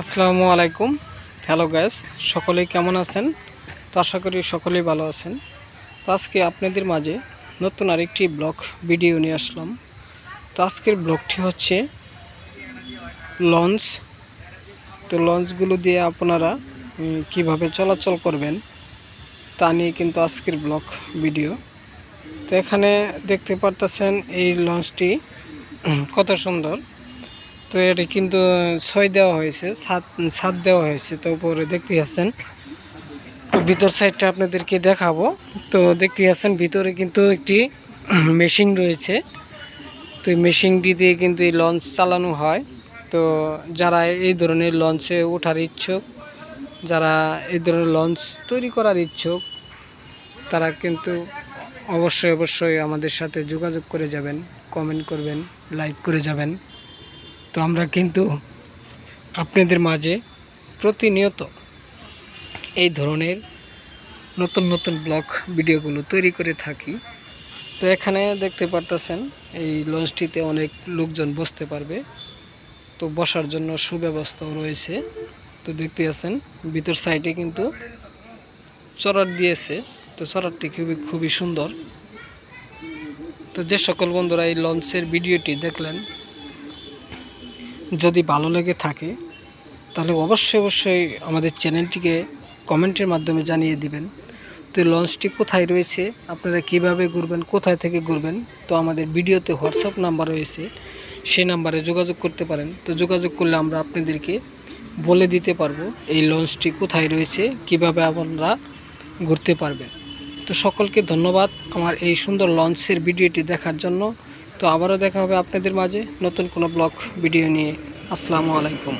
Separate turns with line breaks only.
আসসালামু আলাইকুম। Hello gas সকলেই কেমন আছেন? তো আশা করি সকলেই ভালো আছেন। তো আজকে আপনাদের মাঝে নতুন আরেকটি ব্লগ ভিডিও নিয়ে আসলাম। তো আজকের ব্লগটি হচ্ছে লঞ্চ। তো লঞ্চগুলো দিয়ে আপনারা কীভাবে চলাচল করবেন তা নিয়ে কিন্তু আজকের ব্লগ ভিডিও তো এখানে দেখতে পারতেছেন এই লঞ্চটি কত সুন্দর। তো এটা কিন্তু ছয় দেওয়া হয়েছে, সাত সাত দেওয়া হয়েছে। তো উপরে দেখতে আছেন তো ভিতর সাইডটা আপনাদেরকে দেখাবো। তো দেখতে আছেন ভিতরে কিন্তু একটি মেশিন রয়েছে। তো এই মেশিনটি দিয়ে কিন্তু এই লঞ্চ চালানো হয়। তো যারা এই ধরনের লঞ্চে ওঠার ইচ্ছুক, যারা এই ধরনের লঞ্চ তৈরি করার ইচ্ছুক, তারা কিন্তু অবশ্যই অবশ্যই আমাদের সাথে যোগাযোগ করে যাবেন, কমেন্ট করবেন, লাইক করে যাবেন। তো আমরা কিন্তু আপনাদের মাঝে প্রতিনিয়ত এই ধরনের নতুন নতুন ব্লগ ভিডিওগুলো তৈরি করে থাকি। তো এখানে দেখতে পারতেছেন, এই লঞ্চটিতে অনেক লোকজন বসতে পারবে। তো বসার জন্য সুব্যবস্থাও রয়েছে। তো দেখতে আছেন, ভিতর সাইডে কিন্তু চড়ার দিয়েছে। তো চড়ারটি খুবই খুবই সুন্দর। তো যে সকল বন্ধুরা এই লঞ্চের ভিডিওটি দেখলেন যদি ভালো লেগে থাকে, তাহলে অবশ্যই অবশ্যই আমাদের চ্যানেলটিকে কমেন্টের মাধ্যমে জানিয়ে দিবেন। তো লঞ্চটি কোথায় রয়েছে, আপনারা কীভাবে ঘুরবেন, কোথায় থেকে ঘুরবেন, তো আমাদের ভিডিওতে হোয়াটসঅ্যাপ নাম্বার রয়েছে, সেই নাম্বারে যোগাযোগ করতে পারেন। তো যোগাযোগ করলে আমরা আপনাদেরকে বলে দিতে পারব এই লঞ্চটি কোথায় রয়েছে, কীভাবে আপনারা ঘুরতে পারবেন। তো সকলকে ধন্যবাদ আমার এই সুন্দর লঞ্চের ভিডিওটি দেখার জন্য। তো আবারও দেখা হবে আপনাদের মাঝে নতুন কোনো ব্লগ ভিডিও নিয়ে। আসসালামু আলাইকুম।